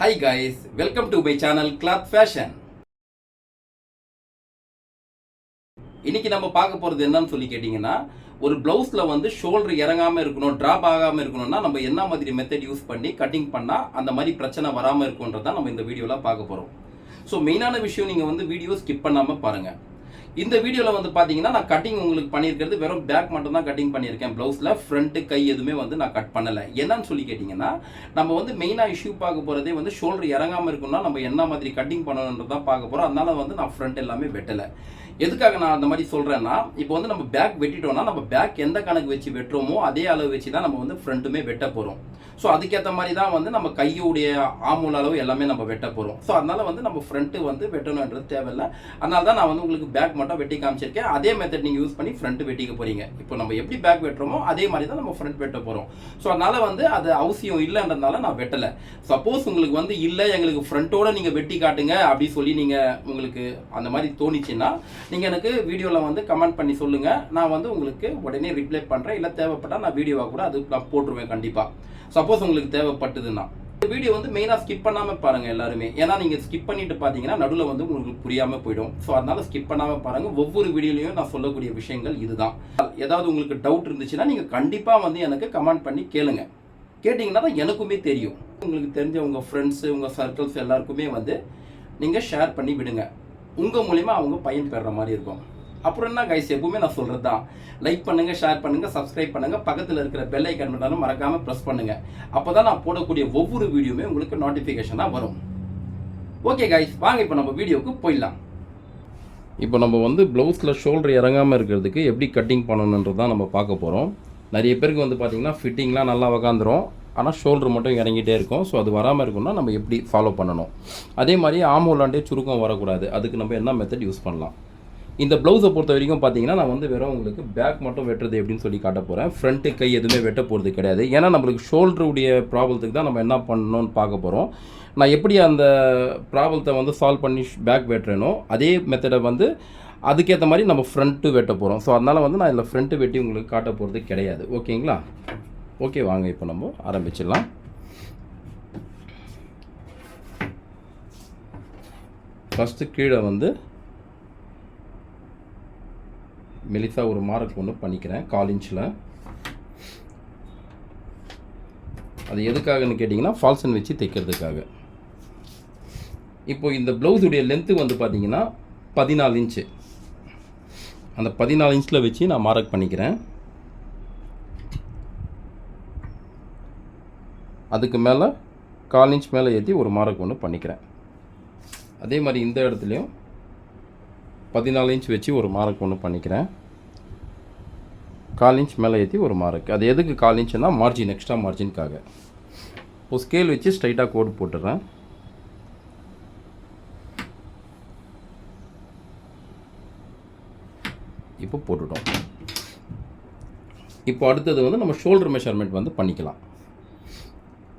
Hi guys welcome to my channel cloth fashion இன்னைக்கு நம்ம பார்க்க போகிறது என்னன்னு சொல்லி கேட்டிங்கன்னா ஒரு ப்ளவுஸில் வந்து ஷோல்டர் இறங்காமல் இருக்கணும் ட்ராப் ஆகாமல் இருக்கணும்னா நம்ம என்ன மாதிரி மெத்தட் யூஸ் பண்ணி கட்டிங் பண்ணால் அந்த மாதிரி பிரச்சனை வராமல் இருக்குன்றதான் நம்ம இந்த வீடியோவில் பார்க்க போகிறோம் ஸோ மெயினான விஷயம் நீங்கள் வந்து வீடியோ ஸ்கிப் பண்ணாமல் பாருங்கள் இந்த வீடியோவில் வந்து பார்த்தீங்கன்னா நான் கட்டிங் உங்களுக்கு பண்ணியிருக்கிறது வெறும் பேக் மட்டும் தான் கட்டிங் பண்ணியிருக்கேன் ப்ளவுஸில் ஃப்ரண்ட்டு கை எதுவுமே வந்து நான் கட் பண்ணலை. என்னன்னு சொல்லி கேட்டிங்கன்னா நம்ம வந்து மெயினாக இஷ்யூ பார்க்க போகிறதே வந்து ஷோல்டர் இறங்காமல் இருக்குன்னா நம்ம என்ன மாதிரி கட்டிங் பண்ணணுன்றது தான் பார்க்க போகிறோம் அதனால வந்து நான் ஃப்ரண்ட் எல்லாமே வெட்டலை. எதுக்காக நான் அந்த மாதிரி சொல்கிறேன்னா இப்போ வந்து நம்ம பேக் வெட்டிட்டோம்னா நம்ம பேக் எந்த கணக்கு வச்சு வெட்டுறோமோ அதே அளவு வச்சு தான் நம்ம வந்து ஃப்ரண்ட்டுமே வெட்ட போகிறோம் ஸோ அதுக்கேற்ற மாதிரி தான் வந்து நம்ம கையுடைய ஆமூல அளவு எல்லாமே நம்ம வெட்ட போகிறோம் ஸோ அதனால் வந்து நம்ம ஃப்ரண்ட்டு வந்து வெட்டணுன்றது தேவையில்லை. அதனால தான் நான் வந்து உங்களுக்கு பேக் மட்டும் வெட்டி காமிச்சிருக்கேன். அதே மெத்தட் நீங்கள் யூஸ் பண்ணி ஃப்ரண்ட் வெட்டிக்க போகிறீங்க இப்போ நம்ம எப்படி பேக் வெட்டுறோமோ அதே மாதிரி தான் நம்ம ஃப்ரண்ட் வெட்ட போகிறோம் ஸோ அதனால் வந்து அது அவசியம் இல்லைன்றதுனால நான் வெட்டலை. சப்போஸ் உங்களுக்கு வந்து இல்லை எங்களுக்கு ஃப்ரண்ட்டோட நீங்கள் வெட்டி காட்டுங்க அப்படி சொல்லி நீங்கள் உங்களுக்கு அந்த மாதிரி தோணிச்சுன்னா நீங்கள் எனக்கு வீடியோவில் வந்து கமெண்ட் பண்ணி சொல்லுங்கள் நான் வந்து உங்களுக்கு உடனே ரிப்ளை பண்ணுறேன் இல்லை தேவைப்பட்டால் நான் வீடியோவாக கூட அது நான் போட்டுருவேன் கண்டிப்பாக சப்போஸ் உங்களுக்கு தேவைப்பட்டதுன்னா. இந்த வீடியோ வந்து மெயினாக ஸ்கிப் பண்ணாமல் பாருங்கள் எல்லாருமே. ஏன்னா நீங்கள் ஸ்கிப் பண்ணிட்டு பார்த்தீங்கன்னா நடுவில் வந்து உங்களுக்கு புரியாமல் போயிடும். ஸோ அதனால ஸ்கிப் பண்ணாமல் பாருங்கள் ஒவ்வொரு வீடியோலையும் நான் சொல்லக்கூடிய விஷயங்கள் இதுதான். ஏதாவது உங்களுக்கு டவுட் இருந்துச்சுன்னா நீங்கள் கண்டிப்பாக வந்து எனக்கு கமெண்ட் பண்ணி கேளுங்க. கேட்டிங்கன்னா தான் எனக்குமே தெரியும். உங்களுக்கு தெரிஞ்ச உங்கள் ஃப்ரெண்ட்ஸு உங்கள் சர்க்கிள்ஸ் எல்லாருக்குமே வந்து நீங்கள் ஷேர் பண்ணி விடுங்க. உங்கள் மூலிமா அவங்க பயன் பெறுற மாதிரி இருக்கும். அப்புறம் என்ன கைஸ் எப்பவுமே நான் சொல்கிறது தான் லைக் பண்ணுங்கள் ஷேர் பண்ணுங்கள் சப்ஸ்கிரைப் பண்ணுங்கள் பக்கத்தில் இருக்கிற பெல் ஐக்கன் பட்டனும் மறக்காமல் ப்ரெஸ் பண்ணுங்கள் அப்போ தான் நான் போடக்கூடிய ஒவ்வொரு வீடியோமே உங்களுக்கு நோட்டிஃபிகேஷனாக வரும். ஓகே கைஸ் வாங்க இப்போ நம்ம வீடியோவுக்கு போயிடலாம். இப்போ நம்ம வந்து ப்ளவுஸில் ஷோல்டர் இறங்காமல் இருக்கிறதுக்கு எப்படி கட்டிங் பண்ணணுன்றது தான் நம்ம பார்க்க போகிறோம் நிறைய பேருக்கு வந்து பார்த்திங்கன்னா ஃபிட்டிங்லாம் நல்லா உக்காந்துரும். ஆனால் ஷோல்டர் மட்டும் இறங்கிட்டே இருக்கும். ஸோ அது வராமல் இருக்கும்னா நம்ம எப்படி ஃபாலோ பண்ணணும்? அதே மாதிரி ஆமோலாண்டே சுருக்கம் வரக்கூடாது. அதுக்கு நம்ம என்ன மெத்தட் யூஸ் பண்ணலாம்? இந்த ப்ளவுஸை பொறுத்த வரைக்கும் பார்த்தீங்கன்னா நான் வந்து வெறும் உங்களுக்கு பேக் மட்டும் வெட்டுறது எப்படின்னு சொல்லி காட்ட போகிறேன் ஃப்ரண்ட்டு கை எதுவுமே வெட்ட போகிறது கிடையாது. ஏன்னா நம்மளுக்கு ஷோல்டருடைய ப்ராப்ளத்துக்கு தான் நம்ம என்ன பண்ணணும்னு பார்க்க போகிறோம் நான் எப்படி அந்த ப்ராப்ளத்தை வந்து சால்வ் பண்ணி பேக் வெட்டுறேனோ அதே மெத்தடை வந்து அதுக்கேற்ற மாதிரி நம்ம ஃப்ரண்ட்டு வெட்ட போகிறோம் ஸோ அதனால் வந்து நான் இதில் ஃப்ரண்ட்டு வெட்டி உங்களுக்கு காட்ட போகிறது கிடையாது. ஓகேங்களா? ஓகே வாங்க இப்போ நம்ம ஆரம்பிச்சிடலாம். ஃபஸ்ட்டு கீழே வந்து மெலிசா ஒரு மார்க் ஒன்று பண்ணிக்கிறேன் கால் இன்ச்சில் அது எதுக்காகன்னு கேட்டிங்கன்னா ஃபால்சன் வச்சு தைக்கிறதுக்காக. இப்போது இந்த ப்ளவுஸுடைய லென்த்து வந்து பார்த்தீங்கன்னா பதினாலு இன்ச்சு அந்த பதினாலு இன்ச்சில் வச்சு நான் மார்க் பண்ணிக்கிறேன். அதுக்கு மேலே கால் இன்ச் மேலே ஏற்றி ஒரு மார்க் ஒன்று பண்ணிக்கிறேன். அதே மாதிரி இந்த இடத்துலையும் பதினாலு இன்ச் வச்சு ஒரு மார்க் ஒன்று பண்ணிக்கிறேன். கால் இன்ச் மேலே ஏற்றி ஒரு மார்க் அது எதுக்கு கால் இன்ச்சுனா மார்ஜின் எக்ஸ்ட்ரா மார்ஜினுக்காக இப்போ ஸ்கேல் வச்சு ஸ்ட்ரைட்டாக கோடு போட்டுடுறேன் இப்போ போட்டுட்டோம். இப்போ அடுத்தது வந்து நம்ம ஷோல்டர் மெஷர்மெண்ட் வந்து பண்ணிக்கலாம்.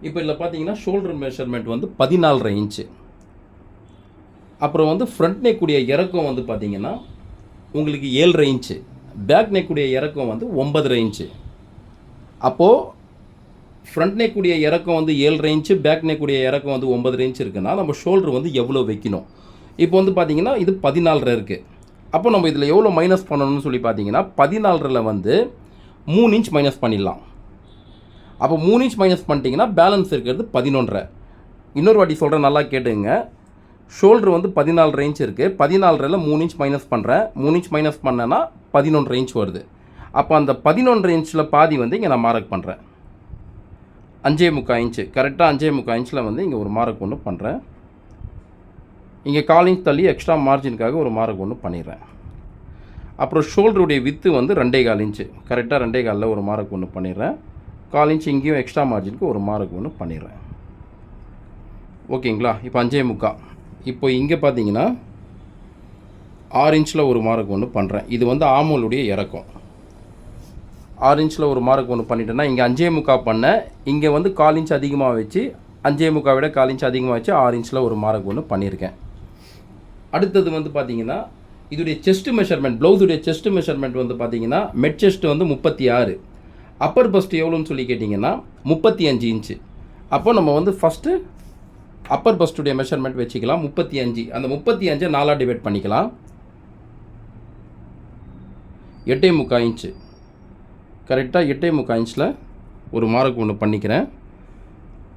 இப்போ இதில் பார்த்தீங்கன்னா ஷோல்டர் மெஷர்மெண்ட் வந்து பதினாலரை இன்ச்சு அப்புறம் வந்து ஃப்ரண்ட் நெக்குடைய இறக்கம் வந்து பார்த்தீங்கன்னா உங்களுக்கு ஏழரை இன்ச்சு பேக் நெக்குடைய இறக்கம் வந்து ஒன்பதரை இன்ச்சு அப்போது ஃப்ரண்ட் நெக்குடைய இறக்கம் வந்து ஏழரை இன்ச்சு பேக் நெக்குடைய இறக்கம் வந்து ஒன்பதரை இன்ச்சு இருக்குன்னா நம்ம ஷோல்டர் வந்து எவ்வளோ வைக்கணும்? இப்போ வந்து பார்த்தீங்கன்னா இது பதினாலரை இருக்குது அப்போ நம்ம இதில் எவ்வளோ மைனஸ் பண்ணணும்னு சொல்லி பார்த்தீங்கன்னா பதினாலரில் வந்து மூணு இன்ச் மைனஸ் பண்ணிடலாம். அப்போ மூணு இன்ச் மைனஸ் பண்ணிட்டீங்கன்னா பேலன்ஸ் இருக்கிறது பதினொன்றரை. இன்னொரு வாட்டி சொல்கிறேன் நல்லா கேட்டுங்க ஷோல்டர் வந்து பதினாலு ரேஞ்ச் இருக்குது பதினாலரில் மூணு இன்ச் மைனஸ் பண்ணுறேன் மூணு இன்ச் மைனஸ் பண்ணேன்னா பதினொன்று ரேஞ்ச் வருது. அப்போ அந்த பதினொன்று இன்ச்சில் பாதி வந்து இங்கே நான் மார்க் பண்ணுறேன் அஞ்சே முக்கால் இன்ச்சு கரெக்டாக அஞ்சே முக்கால் இன்ச்சில் வந்து இங்கே ஒரு மார்க் ஒன்று பண்ணுறேன் இங்கே கால் இன்ச் தள்ளி எக்ஸ்ட்ரா மார்ஜினுக்காக ஒரு மார்க் ஒன்று பண்ணிடுறேன். அப்புறம் ஷோல்டருடைய வித்து வந்து ரெண்டே கால் இன்ச்சு கரெக்டாக ரெண்டே காலில் ஒரு மார்க் ஒன்று பண்ணிடுறேன். கால் இன்ச் இங்கேயும் எக்ஸ்ட்ரா மார்ஜினுக்கு ஒரு மார்க் ஒன்று பண்ணிடுறேன். ஓகேங்களா? இப்போ அஞ்சே முக்கால் இப்போ இங்கே பார்த்தீங்கன்னா ஆறு இன்ச்சில் ஒரு மார்க் ஒன்று பண்ணுறேன் இது வந்து ஆமோலுடைய இறக்கம். ஆறு இன்ச்சில் ஒரு மார்க் ஒன்று பண்ணிட்டேன்னா இங்கே அஞ்சே முக்கா பண்ணேன் இங்கே வந்து கால் இன்ச் அதிகமாக வச்சு அஞ்சே முக்கா விட கால் இன்ச் அதிகமாக வச்சு ஆறு இன்ச்சில் ஒரு மார்க் ஒன்று பண்ணியிருக்கேன் அடுத்தது வந்து பார்த்தீங்கன்னா இதுடைய செஸ்ட் மெஷர்மெண்ட் ப்ளவுஸுடைய செஸ்ட் மெஷர்மெண்ட் வந்து பார்த்தீங்கன்னா மெட் செஸ்ட் வந்து முப்பத்தி ஆறு அப்பர் பஸ்ட் எவ்வளோன்னு சொல்லி கேட்டிங்கன்னா முப்பத்தி அஞ்சு இன்ச்சு. அப்போ நம்ம வந்து ஃபஸ்ட்டு அப்பர் பஸ்டுடைய மெஷர்மெண்ட் வச்சுக்கலாம். முப்பத்தி அஞ்சு. அந்த முப்பத்தி அஞ்சை நாலாக டிவைட் பண்ணிக்கலாம். எட்டே முக்கால் இன்ச்சு. கரெக்டாக எட்டே முக்கால் இன்ச்சில் ஒரு மார்க் ஒன்று பண்ணிக்கிறேன்.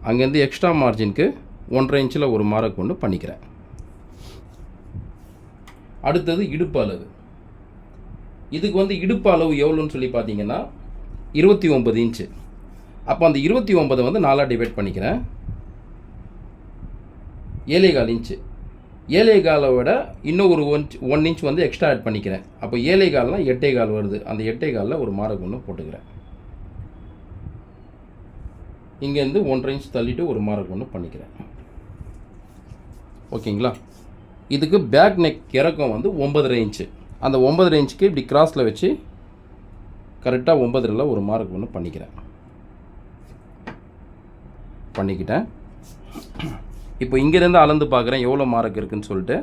அங்கேருந்து எக்ஸ்ட்ரா மார்ஜினுக்கு ஒன்றரை இன்ச்சில் ஒரு மார்க் ஒன்று பண்ணிக்கிறேன். அடுத்தது இடுப்பு அளவு. இதுக்கு வந்து இடுப்பு அளவு எவ்வளோன்னு சொல்லி பார்த்தீங்கன்னா இருபத்தி ஒம்பது இன்ச்சு. அப்போ அந்த இருபத்தி ஒம்பதை வந்து நாலாக டிவைட் பண்ணிக்கிறேன். ஏழேகால் இன்ச்சு ஏழேகாலை விட இன்னும் ஒரு ஒன் ஒன் இன்ச் வந்து எக்ஸ்ட்ரா ஆட் பண்ணிக்கிறேன். அப்போ ஏழே எட்டேகால் கால் வருது. அந்த எட்டேகாலில் ஒரு மார்க் ஒன்று போட்டுக்கிறேன். இங்கேருந்து ஒன்றரை இன்ச் தள்ளிட்டு ஒரு மார்க் ஒன்று பண்ணிக்கிறேன். ஓகேங்களா? இதுக்கு பேக் நெக் இறக்கம் வந்து ஒன்பதரை இன்ச்சு அந்த ஒன்பதரை இன்ச்சுக்கு இப்படி கிராஸில் வச்சு கரெக்டாக ஒன்பதரில் ஒரு மார்க் ஒன்று பண்ணிக்கிறேன். பண்ணிக்கிட்டேன். இப்போ இங்கேருந்து அளந்து பார்க்குறேன் எவ்வளோ மார்க் இருக்குதுன்னு சொல்லிட்டு.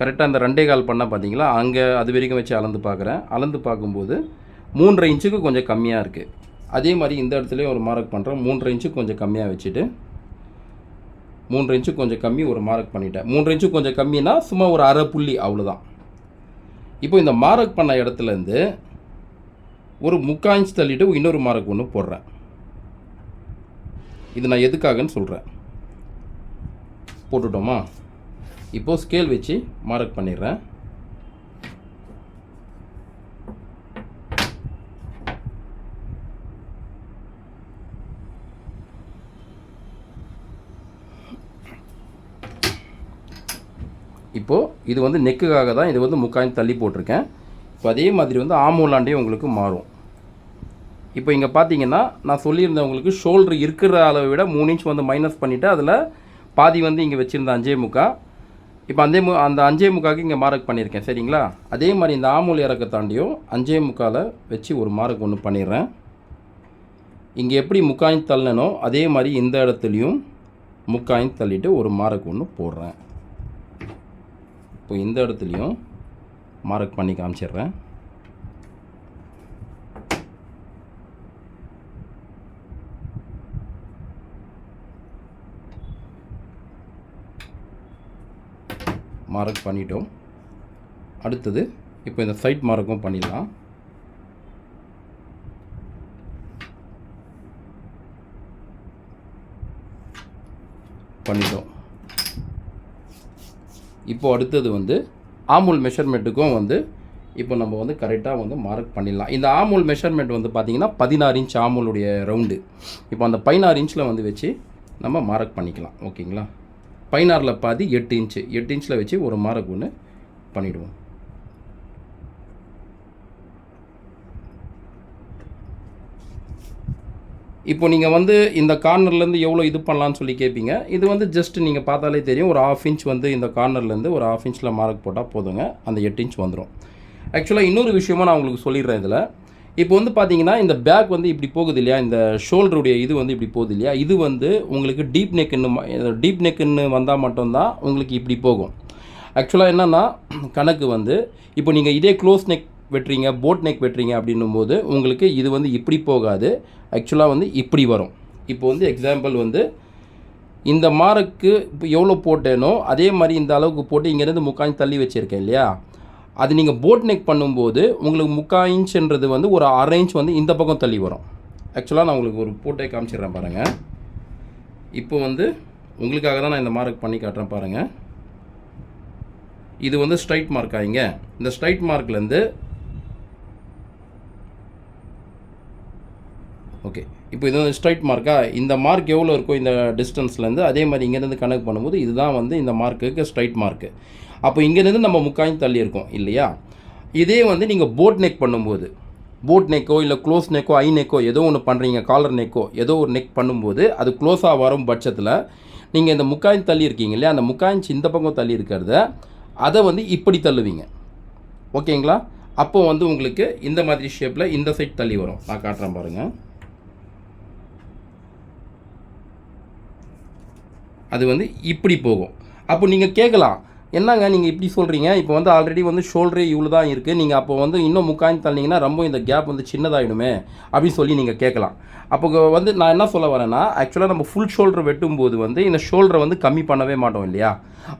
கரெக்டாக அந்த ரெண்டே கால் பண்ணால் பார்த்தீங்களா? அங்கே அது வரைக்கும் வச்சு அளந்து பார்க்குறேன். அளந்து பார்க்கும்போது மூன்றரை இன்ச்சுக்கு கொஞ்சம் கம்மியாக இருக்குது அதே மாதிரி இந்த இடத்துலையும் ஒரு மார்க் பண்ணுறேன் மூன்றரை இன்ச்சுக்கு கொஞ்சம் கம்மியாக வச்சுட்டு மூன்றரை இன்ச்சுக்கு கொஞ்சம் கம்மி ஒரு மார்க் பண்ணிட்டேன். மூன்றரை இன்ச்சு கொஞ்சம் கம்மினா சும்மா ஒரு அரை புள்ளி அவ்வளோதான் இப்போ இந்த மார்க் பண்ண இடத்துலேருந்து ஒரு முக்கால் இன்ச் தள்ளிட்டு இன்னொரு மார்க் ஒன்று போடுறேன். இது நான் எதுக்காகன்னு சொல்கிறேன் போட்டுட்டோமா? இப்போது ஸ்கேல் வச்சு மார்க் பண்ணிடுறேன். இப்போது இது வந்து நெக்குக்காக தான் இது வந்து முக்காயம் தள்ளி போட்டிருக்கேன். இப்போ அதே மாதிரி வந்து ஆமூலாண்டே உங்களுக்கு மாறும். இப்போ இங்கே பார்த்தீங்கன்னா நான் சொல்லியிருந்தேன் உங்களுக்கு ஷோல்டர் இருக்கிற அளவை விட மூணு இன்ச் வந்து மைனஸ் பண்ணிவிட்டு அதில் பாதி வந்து இங்கே வச்சுருந்த அஞ்சே முக்கா. இப்போ அந்தே மு அந்த அஞ்சே முக்காவுக்கு இங்கே மார்க் பண்ணியிருக்கேன் சரிங்களா? அதே மாதிரி இந்த ஆமூல் இறக்க தாண்டியும் அஞ்சே முக்கால் வச்சு ஒரு மார்க் ஒன்று பண்ணிடுறேன். இங்கே எப்படி முக்காயின் தள்ளனோ அதே மாதிரி இந்த இடத்துலையும் முக்காயின் தள்ளிட்டு ஒரு மார்க் ஒன்று போடுறேன். இப்போ இந்த இடத்துலையும் மார்க் பண்ணி காமிச்சிடுறேன். மார்க் பண்ணிட்டோம். அடுத்தது இப்போ இந்த சைட் மார்க்கும் பண்ணிடலாம். பண்ணிட்டோம். இப்போ அடுத்தது வந்து ஆமூல் மெஷர்மெண்ட்டுக்கும் வந்து இப்போ நம்ம வந்து கரெக்டாக வந்து மார்க் பண்ணிடலாம். இந்த ஆமூல் மெஷர்மெண்ட் வந்து பார்த்திங்கன்னா பதினாறு இன்ச் ஆமூலுடைய ரவுண்டு இப்போ அந்த பதினாறு இன்ச்சில் வந்து வச்சு நம்ம மார்க் பண்ணிக்கலாம். ஓகேங்களா? பதினாறில் பாதி எட்டு இன்ச்சு எட்டு இன்ச்சில் வச்சு ஒரு மார்க் ஒன்று பண்ணிவிடுவோம் இப்போ நீங்கள் வந்து இந்த கார்னர்லேருந்து எவ்வளோ இது பண்ணலான்னு சொல்லி கேட்பீங்க இது வந்து ஜஸ்ட் நீங்கள் பார்த்தாலே தெரியும். ஒரு ஆஃப் இன்ச் வந்து இந்த கார்னர்லேருந்து ஒரு ஆஃப் இன்ச்சில் மார்க் போட்டால் போதுங்க. அந்த எட்டு இன்ச் வந்துடும் ஆக்சுவலாக இன்னொரு விஷயமா நான் உங்களுக்கு சொல்லிடுறேன் இதில். இப்போ வந்து பார்த்தீங்கன்னா இந்த பேக் வந்து இப்படி போகுது இல்லையா? இந்த ஷோல்டருடைய இது வந்து இப்படி போகுது இல்லையா? இது வந்து உங்களுக்கு டீப் நெக்குன்னு டீப் நெக்குன்னு வந்தால் மட்டும்தான் உங்களுக்கு இப்படி போகும். ஆக்சுவலாக என்னென்னா கணக்கு வந்து இப்போ நீங்கள் இதே க்ளோஸ் நெக் வெட்டுறீங்க போட் நெக் வெட்டுறீங்க அப்படின்னும் போது உங்களுக்கு இது வந்து இப்படி போகாது. ஆக்சுவலாக வந்து இப்படி வரும். இப்போ வந்து எக்ஸாம்பிள் வந்து இந்த மார்க்கு இப்போ எவ்வளோ போட்டேனோ அதே மாதிரி இந்த அளவுக்கு போட்டு இங்கேருந்து முக்காஞ்சி தள்ளி வச்சுருக்கேன் இல்லையா? அது நீங்கள் போட் நெக் பண்ணும்போது உங்களுக்கு முக்கால் இன்ச்ன்றது வந்து ஒரு அரை இன்ச் வந்து இந்த பக்கம் தள்ளி வரும். ஆக்சுவலாக நான் உங்களுக்கு ஒரு போட்டே காமிச்சிடுறேன் பாருங்கள் இப்போ வந்து உங்களுக்காக தான் நான் இந்த மார்க் பண்ணி காட்டுறேன் பாருங்கள் இது வந்து ஸ்ட்ரைட் மார்க் ஆகிங்க இந்த ஸ்ட்ரைட் மார்க்லேருந்து ஓகே இப்போ இது வந்து ஸ்ட்ரைட் மார்க்கா இந்த மார்க் எவ்வளோ இருக்கோ இந்த டிஸ்டன்ஸ்லேருந்து அதே மாதிரி இங்கேருந்து கணக்கு பண்ணும்போது இதுதான் வந்து இந்த மார்க்குக்கு ஸ்ட்ரைட் மார்க்கு அப்போ இங்கேருந்து நம்ம முக்காயும் தள்ளி இருக்கோம் இல்லையா? இதே வந்து நீங்கள் போட் நெக் பண்ணும்போது போட் நெக்கோ இல்லை க்ளோஸ் நெக்கோ ஐ நெக்கோ ஏதோ ஒன்று பண்ணுறீங்க காலர் நெக்கோ ஏதோ ஒரு நெக் பண்ணும்போது அது க்ளோஸாக வரும் பட்சத்தில் நீங்கள் இந்த முக்காயின் தள்ளி இருக்கீங்க இல்லையா? அந்த முக்காயின்ச் இந்த பக்கம் தள்ளி இருக்கிறத அதை வந்து இப்படி தள்ளுவீங்க. ஓகேங்களா? அப்போ வந்து உங்களுக்கு இந்த மாதிரி ஷேப்பில் இந்த சைட் தள்ளி வரும். நான் காட்டுறேன் பாருங்கள் அது வந்து இப்படி போகும். அப்போ நீங்கள் கேட்கலாம் என்னங்க நீங்கள் இப்படி சொல்கிறீங்க இப்போ வந்து ஆல்ரெடி வந்து ஷோல்டரே இவ்வளோ தான் இருக்குது நீங்கள் அப்போ வந்து இன்னும் முக்காய்ந்து தள்ளிங்கன்னா ரொம்ப இந்த கேப் வந்து சின்னதாகிடுமே அப்படின்னு சொல்லி நீங்கள் கேட்கலாம். அப்போ வந்து நான் என்ன சொல்ல வரேன்னா ஆக்சுவலாக நம்ம ஃபுல் ஷோல்டர் வெட்டும்போது வந்து இந்த ஷோல்டரை வந்து கம்மி பண்ணவே மாட்டோம் இல்லையா?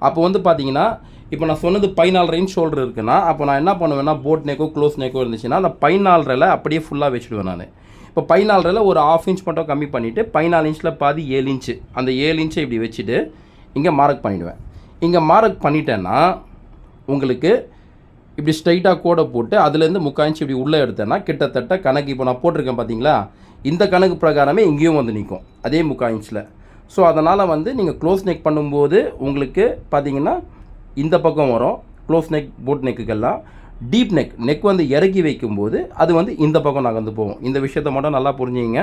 அப்போ வந்து பார்த்தீங்கன்னா இப்போ நான் சொன்னது பைனால் இன்ச் ஷோல்டர் இருக்குன்னா அப்போ நான் என்ன பண்ணுவேன்னா போட் நெக்கோ க்ளோஸ் நெக்கோ இருந்துச்சுன்னா அந்த பதினாலரில் அப்படியே ஃபுல்லாக வச்சுடுவேன் நான். இப்போ பதினாலரில் ஒரு ஆஃப் இன்ச் மட்டும் கம்மி பண்ணிவிட்டு பதினாலு இன்ச்சில் பாதி ஏழு இன்ச்சு அந்த ஏழு இன்ச்சை இப்படி வச்சுட்டு இங்கே மார்க் பண்ணிவிடுவேன் இங்கே மார்க் பண்ணிட்டேன்னா உங்களுக்கு இப்படி ஸ்ட்ரைட்டாக கோடை போட்டு அதுலேருந்து முக்கால் இப்படி உள்ளே எடுத்தேன்னா கிட்டத்தட்ட கணக்கு இப்போ நான் போட்டிருக்கேன் பார்த்தீங்களா? இந்த கணக்கு பிரகாரமே இங்கேயும் வந்து நிற்கும் அதே முக்கால் ஸோ அதனால் வந்து நீங்கள் க்ளோஸ் நெக் பண்ணும்போது உங்களுக்கு பார்த்தீங்கன்னா இந்த பக்கம் வரும் க்ளோஸ் நெக் போட் நெக்குக்கெல்லாம் டீப் நெக் நெக் வந்து இறக்கி வைக்கும்போது அது வந்து இந்த பக்கம் நகர்ந்து போகும். இந்த விஷயத்த மட்டும் நல்லா புரிஞ்சுங்க.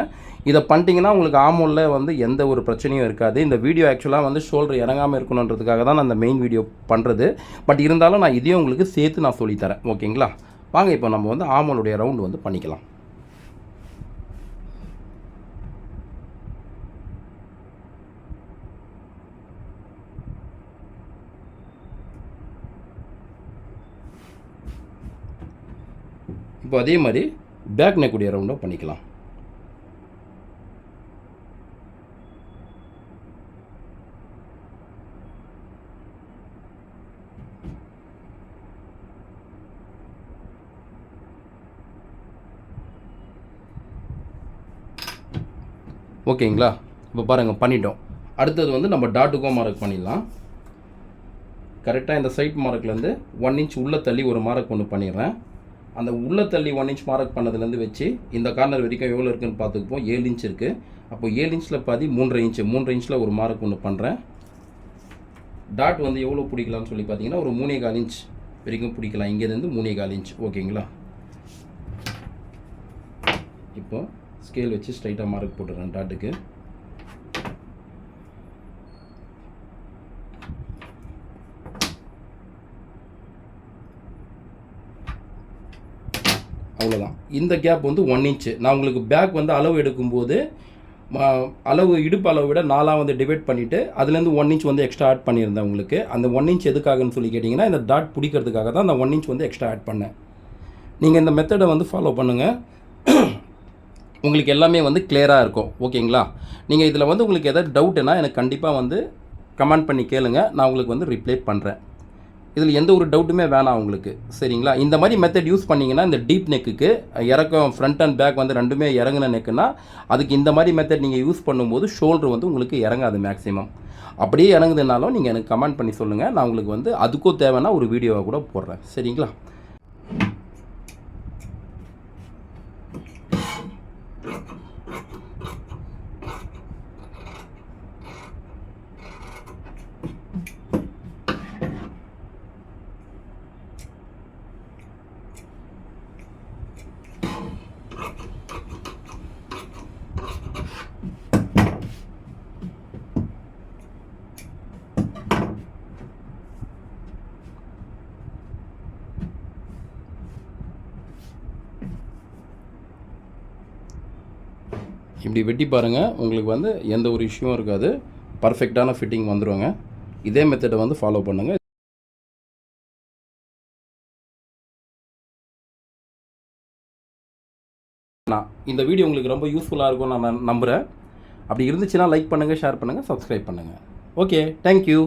இதை பண்ணிட்டீங்கன்னா உங்களுக்கு ஆமோலில் வந்து எந்த ஒரு பிரச்சனையும் இருக்காது. இந்த வீடியோ ஆக்சுவலாக வந்து ஷோல்டர் இறங்காமல் இருக்கணுன்றதுக்காக தான் நான் அந்த மெயின் வீடியோ பண்ணுறது பட் இருந்தாலும் நான் இதையும் உங்களுக்கு சேர்த்து நான் சொல்லித்தரேன். ஓகேங்களா வாங்க இப்போ நம்ம வந்து ஆமோலுடைய ரவுண்டு வந்து பண்ணிக்கலாம். இப்போ அதே மாதிரி பேக் நெக்குடைய ரவுண்டும் பண்ணிக்கலாம். ஓகேங்களா? இப்போ பாருங்கள் பண்ணிட்டோம். அடுத்தது வந்து நம்ம டாட்டுக்கோ மார்க் பண்ணிடலாம். கரெக்டாக இந்த சைட் மார்க்லேருந்து ஒன் இன்ச் உள்ளே தள்ளி ஒரு மார்க் ஒன்று பண்ணிடுறேன். அந்த உள்ளே தள்ளி ஒன் இன்ச் மார்க் பண்ணதுலேருந்து வச்சு இந்த கார்னர் வரைக்கும் எவ்வளோ இருக்குன்னு பார்த்துக்குப்போம். ஏழு இன்ச் இருக்குது அப்போ ஏழு இன்ச்சில் பாதி மூன்றரை இன்ச்சு மூன்றரை இன்ச்சில் ஒரு மார்க் ஒன்று பண்ணுறேன் டாட் வந்து எவ்வளோ பிடிக்கலாம்னு சொல்லி பார்த்தீங்கன்னா ஒரு மூணே கால் இன்ச் வரைக்கும் பிடிக்கலாம். இங்கேருந்து மூணே கால் இன்ச் ஓகேங்களா இப்போ ஸ்கேல் வச்சு ஸ்ட்ரைட்டாக மார்க் போட்டுறேன் டாட்டுக்கு அவ்வளோதான் இந்த கேப் வந்து ஒன் இன்ச்சு நான் உங்களுக்கு பேக் வந்து அளவு எடுக்கும்போது அளவு இடுப்பு அளவை விட நாலாக வந்து டிவைட் பண்ணிவிட்டு அதுலேருந்து ஒன் இன்ச் வந்து எக்ஸ்ட்ரா ஆட் பண்ணியிருந்தேன் உங்களுக்கு. அந்த ஒன் இன்ச் எதுக்காகன்னு சொல்லி கேட்டிங்கன்னா இந்த டாட் பிடிக்கிறதுக்காக தான் அந்த ஒன் இன்ச் வந்து எக்ஸ்ட்ரா ஆட் பண்ணேன். நீங்கள் இந்த மெத்தடை வந்து ஃபாலோ பண்ணுங்கள் உங்களுக்கு எல்லாமே வந்து கிளியராக இருக்கும். ஓகேங்களா? நீங்கள் இதில் வந்து உங்களுக்கு எதாவது டவுட்டுனா எனக்கு கண்டிப்பாக வந்து கமெண்ட் பண்ணி கேளுங்கள் நான் உங்களுக்கு வந்து ரிப்ளை பண்ணுறேன் இதில் எந்த ஒரு டவுட்டுமே வேணாம் உங்களுக்கு. சரிங்களா? இந்த மாதிரி மெத்தட் யூஸ் பண்ணிங்கன்னா இந்த டீப் நெக்குக்கு இறக்கம் ஃப்ரண்ட் அண்ட் பேக் வந்து ரெண்டுமே இறங்குன நெக்குன்னா அதுக்கு இந்த மாதிரி மெத்தட் நீங்கள் யூஸ் பண்ணும்போது ஷோல்டர் வந்து உங்களுக்கு இறங்காது மேக்ஸிமம் அப்படியே இறங்குதுனாலும் நீங்கள் எனக்கு கமெண்ட் பண்ணி சொல்லுங்கள் நான் உங்களுக்கு வந்து அதுக்கும் தேவைன்னா ஒரு வீடியோவை கூட போடுறேன். சரிங்களா? இப்படி வெட்டி பாருங்கள் உங்களுக்கு வந்து எந்த ஒரு இஷ்யூவும் இருக்காது. பர்ஃபெக்டான ஃபிட்டிங் வந்துருங்க. இதே மெத்தடை வந்து ஃபாலோ பண்ணுங்கள் நான் இந்த வீடியோ உங்களுக்கு ரொம்ப யூஸ்ஃபுல்லாக இருக்கும்னு நான் நம்புகிறேன் அப்படி இருந்துச்சுன்னா லைக் பண்ணுங்கள் ஷேர் பண்ணுங்கள் சப்ஸ்கிரைப் பண்ணுங்கள் ஓகே தேங்க்யூ